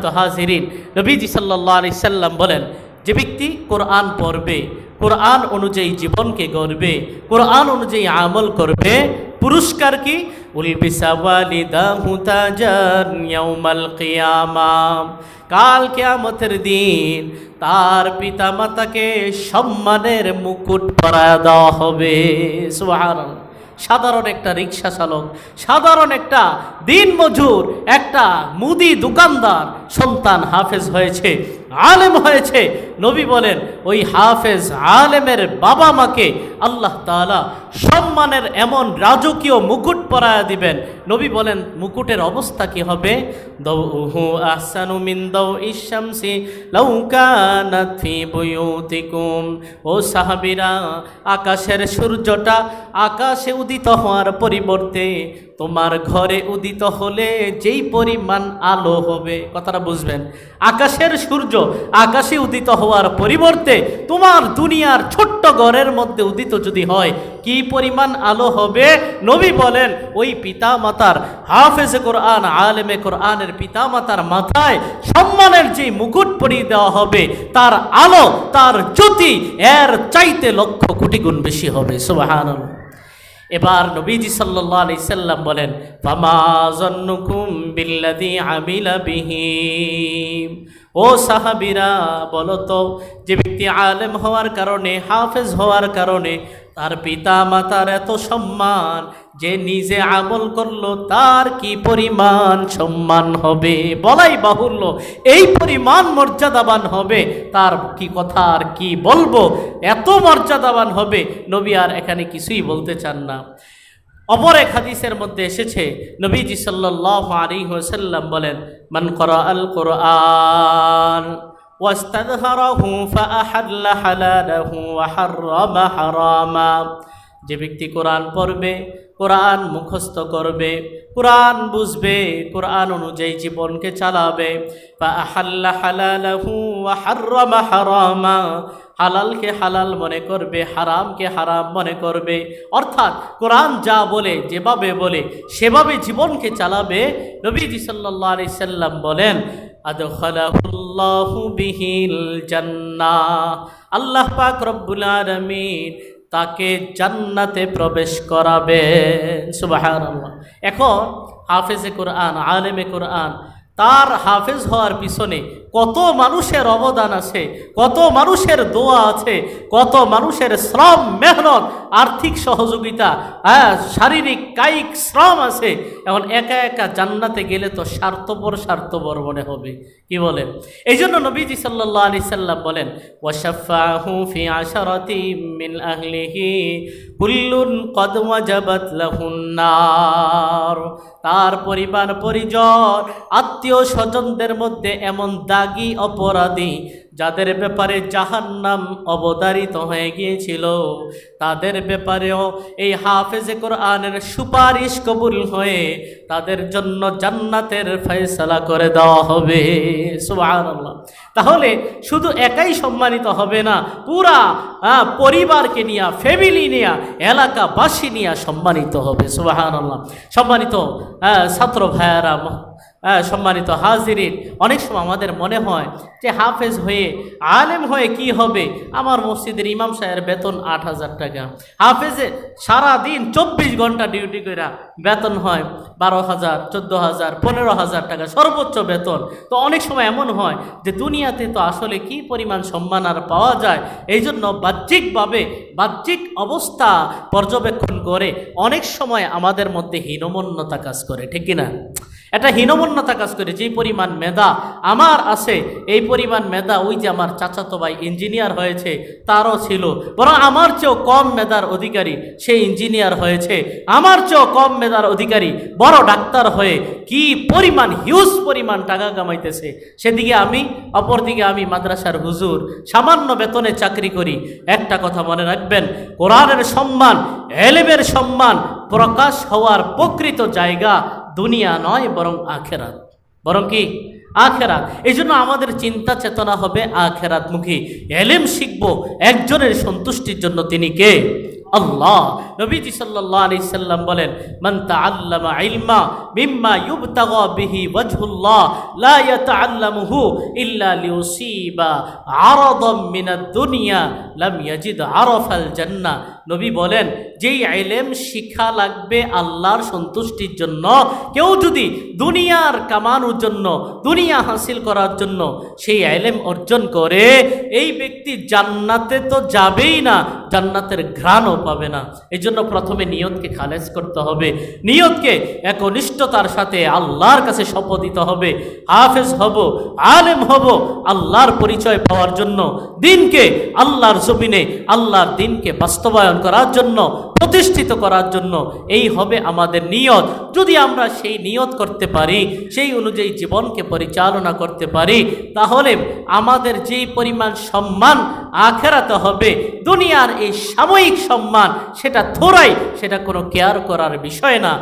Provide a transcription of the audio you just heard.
সম্মানিত হাজিরিন। নবীজি সাল্লাহ আলি সাল্লাম বলেন, যে ব্যক্তি কোরআন পড়বে, কোরআন অনুযায়ী জীবনকে গড়বে, কোরআন অনুযায়ী আমল করবে, পুরস্কার কি? কাল দিন তার পিতা মাতাকে সম্মানের মুকুট পরায় দেওয়া হবে। সুবহানাল্লাহ। সাধারণ একটা রিক্সা চালক সাধারণ একটা দিন মজুর একটা মুদি দোকানদার সন্তান হাফেজ হয়েছে। আলেম হয়েছে। নবী বলেন, ওই হাফেজ আলেমের বাবা মাকে আল্লাহ তাআলা সম্মানের এমন রাজকীয় মুকুট পরায়া দিবেন। নবী বলেন, মুকুটের অবস্থা কি হবে? ও সাহাবিরা, আকাশের সূর্যটা আকাশে উদিত হওয়ার পরিবর্তে তোমার ঘরে উদিত হলে যেই পরিমাণ আলো হবে, কথাটা বুঝবেন, আকাশের সূর্য আকাশে উদিত হওয়ার পরিবর্তে তোমার দুনিয়ার ছোট্ট ঘরের মধ্যে উদিত যদি হয়, কি পরিমাণ আলো হবে? নবী বলেন, ওই পিতা মাতার হাফেজে কোরআন, আলেমে কোরআনের পিতা মাতার মাথায় সম্মানের যে মুকুট পরিয়ে দেওয়া হবে, তার আলো, তার জ্যোতি এর চাইতে লক্ষ কোটি গুণ বেশি হবে, সুবহানাল্লাহ। এবার নবীজি সাল্লাম বলেন ও সাহাবিরা বলতো যে ব্যক্তি আলেম হওয়ার কারণে, হাফেজ হওয়ার কারণে তার পিতা মাতার এত সম্মান, যে নিজে আমল করল তার কি পরিমাণ সম্মান হবে? বলাই বাহুল্য, এই পরিমাণ মর্যাদাবান হবে? তার কি কথা আর কি বলব? এত মর্যাদাবান হবে? নবী আর এখানে কিছুই বলতে চান না। অপর এক হাদিসের মধ্যে এসেছে, নবীজি সাল্লাহ আলী ওসাল্লাম বলেন, মান করা আল কোরআন ওয়াস্তাদহারাহু ফাহাল্লা হালালাহু ওয়াহাররামা হারামা যে ব্যক্তি কোরআন পড়বে, কোরআন মুখস্থ করবে, কোরআন বুঝবে, কোরআন অনুযায়ী জীবনকে চালাবে। হালালকে হালাল মনে করবে, হারামকে হারাম মনে করবে। অর্থাৎ কোরআন যা বলে, যেভাবে বলে, সেভাবে জীবনকে চালাবে। নবীজি সাল্লা সাল্লাম বলেন আল্লাহ পাক রব্বুল আলামিন তাকে জান্নাতে প্রবেশ করাবেন সুবহানাল্লাহ। এখন হাফেজে কোরআন, আলেমে কোরআন, তার হাফেজ হওয়ার পিছনে কত মানুষের অবদান আছে, কত মানুষের দোয়া আছে, কত মানুষের শ্রম, মেহনত, আর্থিক সহযোগিতা হ্যাঁ শারীরিক, কায়িক শ্রম আছে। এখন একা একা জান্নাতে গেলে তো স্বার্থপর স্বার্থপর মনে হবে, কি বলেন? এই জন্য নবীজি সাল্লাহ আলি সাল্লাম বলেন ওয়াশাফাহু ফি আশারাতি মিন আহলিহি, কুল্লুন কদ ওয়াজাবাত লাহুন নার। তার পরিবার পরিজন আত্মীয় স্বজনদের মধ্যে এমন দাগি অপরাধী যাদের ব্যাপারে জাহান নাম অবতারিত হয়ে গিয়েছিল, তাদের ব্যাপারেও এই হাফেজে কোরআনের সুপারিশ কবুল হয়ে তাদের জন্য জান্নাতের ফয়সালা করে দেওয়া হবে। তাহলে শুধু একাই সম্মানিত হবে না, পুরা পরিবারকে নিয়ে ফ্যামিলি নিয়ে, এলাকাবাসী নিয়ে সম্মানিত হবে। সুবহানাল্লাহ। সম্মানিত ছাত্র ভাইয়ারা সম্মানিত হাজিরিন, অনেক সময় আমাদের মনে হয় যে হাফেজ হয়ে, আলেম হয়ে কি হবে? আমার মসজিদের ইমাম সাহেবের বেতন আট হাজার টাকা। হাফেজে সারা দিন চব্বিশ ঘণ্টা ডিউটি করে বেতন হয় বারো হাজার, চোদ্দ হাজার, পনেরো হাজার টাকা সর্বোচ্চ বেতন। তো অনেক সময় এমন হয় যে দুনিয়াতে তো আসলে কি পরিমাণ সম্মান আর পাওয়া যায়? এই জন্য বাহ্যিকভাবে, বাহ্যিক অবস্থা পর্যবেক্ষণ করে অনেক সময় আমাদের মধ্যে হীনমন্যতা কাজ করে, ঠিক কিনা? এটা হীনমন্যতা কাজ করে যে পরিমাণ মেধা আমার আছে, এই পরিমাণ মেধা ওই যে আমার চাচাতো ভাই ইঞ্জিনিয়ার হয়েছে, তারও ছিল। বরং আমার চেয়েও কম মেধার অধিকারী সে ইঞ্জিনিয়ার হয়েছে। আমার চেয়েও কম মেধার অধিকারী বড় ডাক্তার হয়ে কি পরিমাণ হিউজ পরিমাণ টাকা কামাইতেছে। সেদিকে আমি, অপরদিকে আমি মাদ্রাসার হুজুর, সামান্য বেতনে চাকরি করি। একটা কথা মনে রাখবেন, কোরআনের সম্মান, এলেমের সম্মান প্রকাশ হওয়ার প্রকৃত জায়গা দুনিয়া নয়, বরং আখেরাত। বরং কি? আখেরাত। এই জন্য আমাদের চিন্তা চেতনা হবে আখেরাতমুখী। এলেম শিখব একজনের সন্তুষ্টির জন্য তিনি কে? আল্লাহ। নবীজি সাল্লাল্লাহু আলাইহি সাল্লাম বলেন, মান তাআল্লামা ইলমা মিম্মা ইউবতাগা বিহি ওয়াজহুল্লাহ, লা ইয়াতাআল্লামুহু ইল্লা লিউসিবা আরাদাম মিনাদ দুনিয়া লাম ইয়াজিদ আরাফাল জান্নাহ। নবী বলেন যেই ইলম শিখা লাগবে আল্লাহর সন্তুষ্টির জন্য, কেউ যদি দুনিয়ার কামানোর জন্য, দুনিয়া হাসিল করার জন্য সেই ইলম অর্জন করে, এই ব্যক্তি জান্নাতে তো যাবেই না, জান্নাতের ঘ্রাণও পাবে না। এই জন্য প্রথমে নিয়তকে খালেজ করতে হবে। নিয়তকে একনিষ্ঠতার সাথে আল্লাহর কাছে শপথ দিতে হবে। হাফেজ হব, আলেম হব, আল্লাহর পরিচয় পাওয়ার জন্য। দিনকে আল্লাহর জমিনে, আল্লাহর দিনকে বাস্তবায়ন করার জন্য প্রতিষ্ঠিত করার জন্য এই হবে আমাদের নিয়ত। যদি আমরা সেই নিয়ত করতে পারি, সেই অনুযায়ী জীবনকে পরিচালনা করতে পারি, তাহলে আমাদের যেই পরিমাণ সম্মান আখেরাতে হবে, দুনিয়ার এই সাময়িক সম্মান, সেটা থোড়াই, সেটা কোনো কেয়ার করার বিষয় না।